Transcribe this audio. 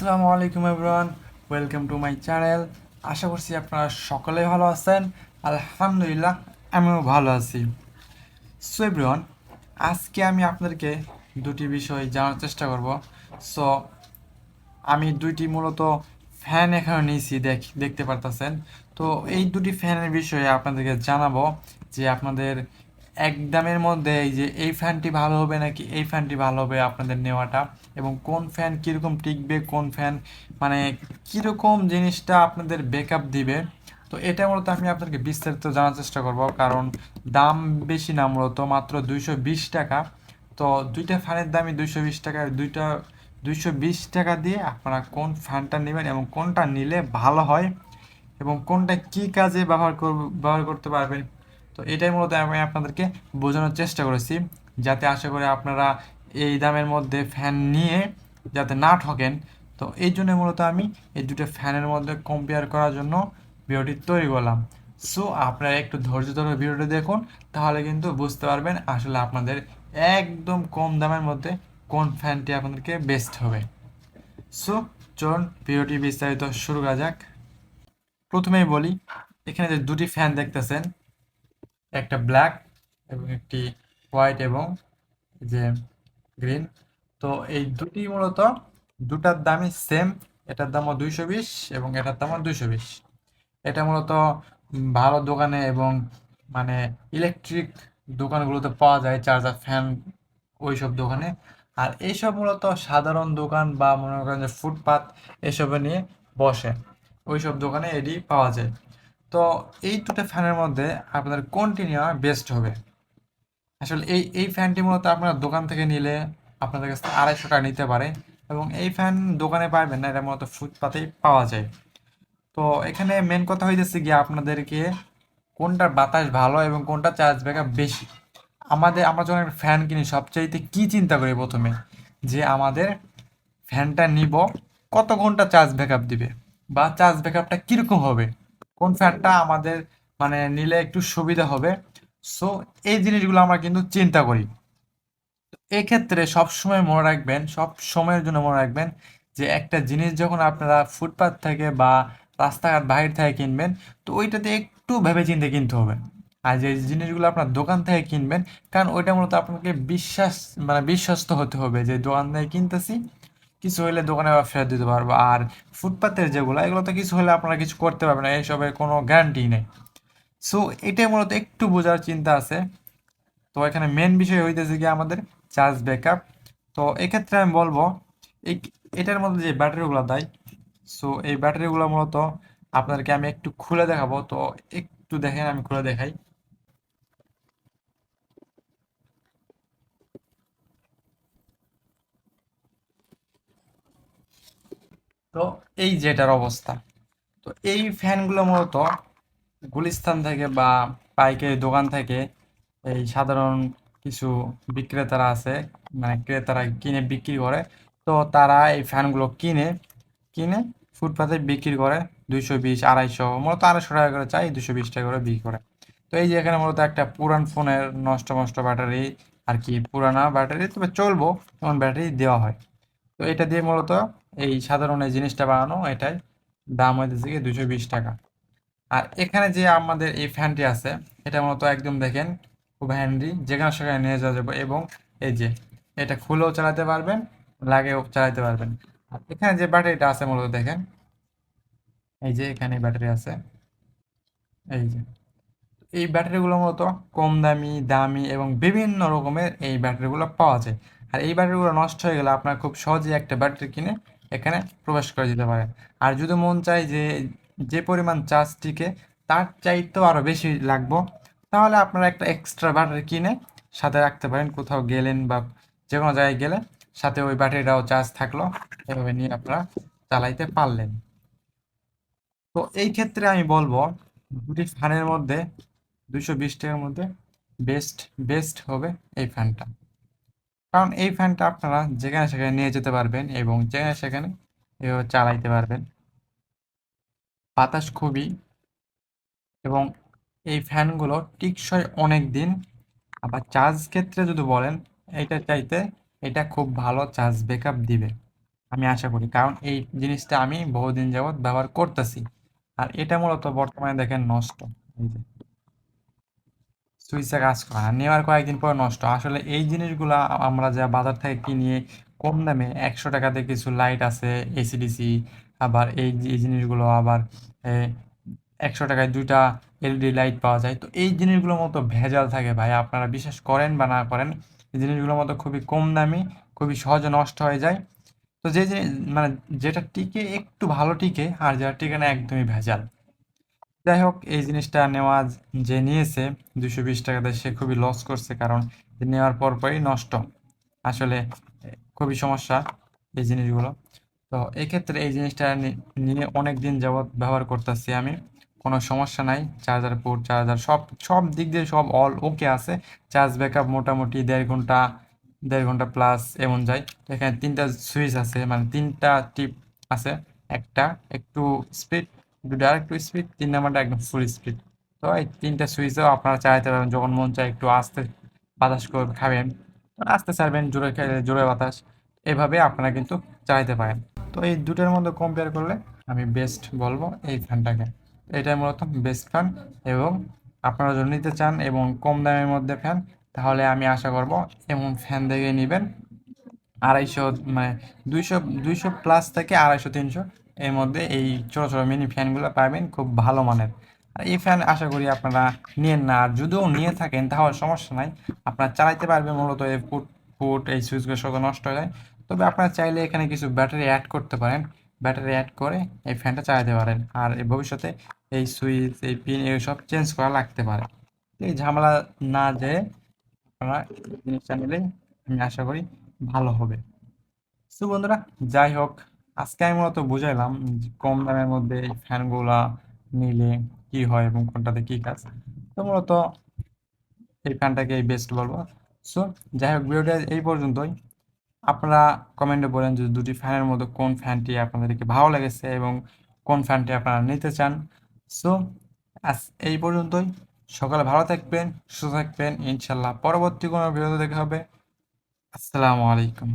আসসালামু আলাইকুম everyone, welcome to my channel. আশা করছি আপনারা সকলে ভালো আছেন। আলহামদুলিল্লাহ, আমিও ভালো আছি। সো এভরিওয়ান, আজকে আমি আপনাদেরকে দুটি বিষয় জানার চেষ্টা করব। সো আমি দুইটি মূলত ফ্যান এখানে নিয়েছি, দেখ, দেখতে পারতেছেন। তো এই দুটি ফ্যানের বিষয়ে আপনাদেরকে জানাব যে আপনাদের এক দামের মধ্যে এই যে, এই ফ্যানটি ভালো হবে নাকি এই ফ্যানটি ভালো হবে আপনাদের নেওয়াটা? এবং কোন ফ্যান কীরকম টিকবে, কোন ফ্যান মানে কীরকম জিনিসটা আপনাদের ব্যাকআপ দিবে? তো এটা মূলত আমি আপনাদেরকে বিস্তারিত জানার চেষ্টা করব। কারণ দাম বেশি না মূলত, মাত্র দুইশো বিশ টাকা। তো দুইটা ফ্যানের দামই দুইশো বিশ টাকা। দুইটা, দুইশো বিশ টাকা দিয়ে আপনারা কোন ফ্যানটা নেবেন এবং কোনটা নিলে ভালো হয়? এবং কোনটা কি কাজে ব্যবহার করব, ব্যবহার করতে পারবেন? তো এটাই মূলত আমি আপনাদেরকে বোঝানোর চেষ্টা করেছি, যাতে আশা করি আপনারা এই দামের মধ্যে ফ্যান নিয়ে যাতে না ঠকেন। তো এই জন্য মূলত আমি এই দুটো ফ্যানের মধ্যে কম্পেয়ার করার জন্য ভিডিওটি তৈরি করলাম। সো আপনারা একটু ধৈর্য ধরে ভিডিওটি দেখুন, তাহলে কিন্তু বুঝতে পারবেন আসলে আপনাদের একদম কম দামের মধ্যে কোন ফ্যানটি আপনাদেরকে বেস্ট হবে। সো চলুন ভিডিওটি বিস্তারিত শুরু করা যাক। প্রথমেই বলি, এখানে যে দুটি ফ্যান দেখতেছেন একটা ব্ল্যাক এবং একটি হোয়াইট এবং যে গ্রিন তো এই দুটি মূলত দুটার দামই সেম এটার দামও দুইশো বিশ এবং এটার দামও দুইশো বিশ। এটা মূলত ভালো দোকানে এবং মানে ইলেকট্রিক দোকানগুলোতে পাওয়া যায় চার্জার ফ্যান ওইসব দোকানে। আর এইসব মূলত সাধারণ দোকান বা মনে করেন যে ফুটপাত এসবে নিয়ে বসে। ওইসব দোকানে এটি পাওয়া যায়। তো এই দুটো ফ্যানের মধ্যে আপনাদের কোনটি নেওয়া বেস্ট হবে। আসলে এই এই ফ্যানটি মূলত আপনার দোকান থেকে নিলে আপনাদের কাছ থেকে আড়াইশো টাকা নিতে পারে এবং এই ফ্যান দোকানে পাবেন না, এটা মূলত ফুটপাতেই পাওয়া যায়। তো এখানে মেন কথা হইতেছে গিয়ে আপনাদেরকে কোনটার বাতাস ভালো এবং কোনটা চার্জ ব্যাকআপ বেশি। আমাদের, আমরা যখন একটা ফ্যান কিনি, সবচাইতে কি চিন্তা করি প্রথমে? যে আমাদের ফ্যানটা নিব, কত ঘণ্টা চার্জ ব্যাকআপ দিবে বা চার্জ ব্যাকআপটা কীরকম হবে? কোন ফ্যানটা আমাদের মানে নিলে একটু সুবিধা হবে? সো এই জিনিসগুলো আমরা কিন্তু চিন্তা করি। এক্ষেত্রে সবসময় মনে রাখবেন সব সময়ের জন্য মনে রাখবেন যে একটা জিনিস যখন আপনারা ফুটপাথ থেকে বা রাস্তাঘাট বাহির থেকে কিনবেন, তো ওইটাতে একটু ভেবে চিন্তে কিনতে হবে। আর যে জিনিসগুলো আপনার দোকান থেকে কিনবেন, কারণ ওইটা মূলত আপনাকে বিশ্বাস মানে বিশ্বস্ত হতে হবে যে দোকান থেকে কিনতেছি কিছু হলে দোকানে আবার ফেরত দিতে পারব। আর ফুটপাতের যেগুলো, এগুলো তো কিছু হলে আপনারা কিছু করতে পারবেন না এইসবের কোনো গ্যারান্টি নেই। সো এটাই মূলত একটু বোঝার চিন্তা আছে। তো এখানে মেন বিষয় হইতেছে কি আমাদের চার্জ ব্যাকআপ তো এক্ষেত্রে আমি বলব, এই এটার মধ্যে যে ব্যাটারিগুলো দেয় সো এই ব্যাটারিগুলো মূলত আপনাদেরকে আমি একটু খুলে দেখাবো। তো একটু দেখেন, আমি খুলে দেখাই। তো এই যেটার অবস্থা, তো এই ফ্যানগুলো মূলত গুলিস্তান থেকে বা পাইকারি দোকান থেকে এই সাধারণ কিছু বিক্রেতারা আছে মানে ক্রেতারা কিনে বিক্রি করে। তো তারা এই ফ্যানগুলো কিনে কিনে ফুটপাতে বিক্রি করে দুইশো বিশ, আড়াইশো, মূলত আড়াইশো টাকা করে চাই দুশো বিশ টাকা করে বিক্রি করে। তো এই যে এখানে মূলত একটা পুরান ফোনের নষ্ট মষ্ট ব্যাটারি আর কি, পুরানা ব্যাটারি, তবে চলবো এমন ব্যাটারি দেওয়া হয়। তো এটা দিয়ে মূলত এই সাধারণ এই জিনিসটা বানানো, এটাই। দাম হইতেছে কি দুশো বিশ টাকা। আর এখানে যে আমাদের এই ফ্যানটি আছে, এটা মূলত একদম দেখেন, খুব হ্যান্ডি যেখানে সেখানে নিয়ে যাওয়া যাবে। এবং এই যে, এটা খুলেও চালাতে পারবেন, লাগেও চালাতে পারবেন। আর এখানে যে ব্যাটারিটা আছে মূলত দেখেন, এই যে এখানে ব্যাটারি আছে, এই যে। এই ব্যাটারিগুলো মূলত কম দামি দামি এবং বিভিন্ন রকমের এই ব্যাটারিগুলো পাওয়া যায়। আর এই ব্যাটারিগুলো নষ্ট হয়ে গেলে আপনার খুব সহজেই একটা ব্যাটারি কিনে এখানে প্রবেশ করে দিতে পারেন আর যদি মন চায় যে যে পরিমাণ চার্জটিকে তার চাইতেও আরও বেশি লাগবো, তাহলে আপনারা একটা এক্সট্রা ব্যাটারি কিনে সাথে রাখতে পারেন। কোথাও গেলেন বা যে কোনো জায়গায় গেলে সাথে ওই ব্যাটারিটাও চার্জ থাকল, এভাবে নিয়ে আপনারা চালাইতে পারলেন। তো এই ক্ষেত্রে আমি বলব, দুটি ফ্যানের মধ্যে, দুইশো বিশ টাকার মধ্যে বেস্ট বেস্ট হবে এই ফ্যানটা কারণ এই ফ্যানটা আপনারা যেখানে সেখানে নিয়ে যেতে পারবেন এবং যেখানে সেখানে এভাবে চালাইতে পারবেন। বাতাস খুবই এবং এই ফ্যানগুলো টিকসই অনেক দিন আবার চার্জ ক্ষেত্রে যদি বলেন, এটা চাইতে এটা খুব ভালো চার্জ ব্যাকআপ দিবে। আমি আশা করি, কারণ এই জিনিসটা আমি বহুদিন যাবৎ ব্যবহার করতেছি। আর এটা মূলত বর্তমানে দেখেন নষ্ট। এই যে সুইচে কাজ করা, আর নেওয়ার কয়েকদিন পর নষ্ট। আসলে এই জিনিসগুলা আমরা যা বাজার থেকে কিনিয়ে কম দামে একশো টাকাতে কিছু লাইট আছে এসিডিসি আবার এই এই জিনিসগুলো আবার একশো টাকায় দুইটা এলইডি লাইট পাওয়া যায়। তো এই জিনিসগুলোর মতো ভেজাল থাকে ভাই, আপনারা বিশ্বাস করেন বা না করেন, এই জিনিসগুলোর মতো খুবই কম দামি, খুবই সহজে নষ্ট হয়ে যায়। তো যে মানে যেটা টিকে, একটু ভালো টিকে, আর যেটা টিকে না, একদমই ভেজাল। যাই হোক, এই জিনিসটা নেওয়া যে নিয়েছে দুশো বিশ টাকাতে সে খুবই লস করছে কারণ নেওয়ার পর পরই নষ্ট। আসলে খুবই সমস্যা এই জিনিসগুলো। তো এক্ষেত্রে এই জিনিসটা নিয়ে অনেক দিন যাবৎ ব্যবহার করতেছি আমি। কোনো সমস্যা নাই চার্জার পোর্ট চার্জার সব সব দিক দিয়ে সব অল ওকে আছে। চার্জ ব্যাকআপ মোটামুটি দেড় ঘণ্টা দেড় ঘণ্টা প্লাস এমন যায়। এখানে তিনটা সুইচ আছে মানে তিনটা টিপ আছে। একটা একটু স্পিড দুটো আর একটু স্পিড তিন নাম্বারটা একদম ফুল স্পিড তো এই তিনটা সুইচেও আপনারা চালাতে পারবেন যখন মন চায় একটু আস্তে বাতাস করে খাবেন। আস্তে ছাড়বেন জোরে জোরে বাতাস, এভাবে আপনারা কিন্তু চালাতে পারেন। তো এই দুটোর মধ্যে কম্পেয়ার করলে আমি বেস্ট বলব এই ফ্যানটাকে। এটাই মূলত বেস্ট ফ্যান এবং আপনারা যদি নিতে চান এবং কম দামের মধ্যে ফ্যান তাহলে আমি আশা করব এমন ফ্যান দেখে নেবেন। আড়াইশো মানে দুইশো দুইশো প্লাস থেকে আড়াইশো, তিনশো এর মধ্যে এই ছোটো ছোটো মিনি ফ্যানগুলো পাবেন খুব ভালো মানের। আর এই ফ্যান আশা করি আপনারা নিয়েন না। আর যদিও নিয়ে থাকেন, তাহলে সমস্যা নাই। আপনারা চালাইতে পারবেন মূলত এই ফুট ফুট, এই সুইচগুলো সব নষ্ট হয়ে যায়। তবে আপনারা চাইলে এখানে কিছু ব্যাটারি অ্যাড করতে পারেন। ব্যাটারি অ্যাড করে এই ফ্যানটা চালাতে পারেন। আর ভবিষ্যতে এই সুইচ এই পিন এই সব চেঞ্জ করা লাগতে পারে। এই ঝামেলা না যে আপনারা জিনিসটা নিলে আমি আশা করি ভালো হবে। তো বন্ধুরা, যাই হোক আজকে আমি মূলত বুঝাইলাম কম দামের মধ্যে এই ফ্যানগুলা নিলে কি হয় এবং কোনটাতে কি কাজ। তো মূলত এই ফ্যানটাকে বেস্ট বলব। সো যাই হোক ভিডিওটা এই পর্যন্তই। আপনারা কমেন্টে বলেন যে দুটি ফ্যানের মধ্যে কোন ফ্যানটি আপনাদেরকে ভালো লেগেছে এবং কোন ফ্যানটি আপনারা নিতে চান। সো আজ এই পর্যন্তই। সকালে ভালো থাকবেন, সুস্থ থাকবেন। ইনশাল্লাহ পরবর্তী কোনো ভিডিও দেখা হবে। আসসালামু আলাইকুম।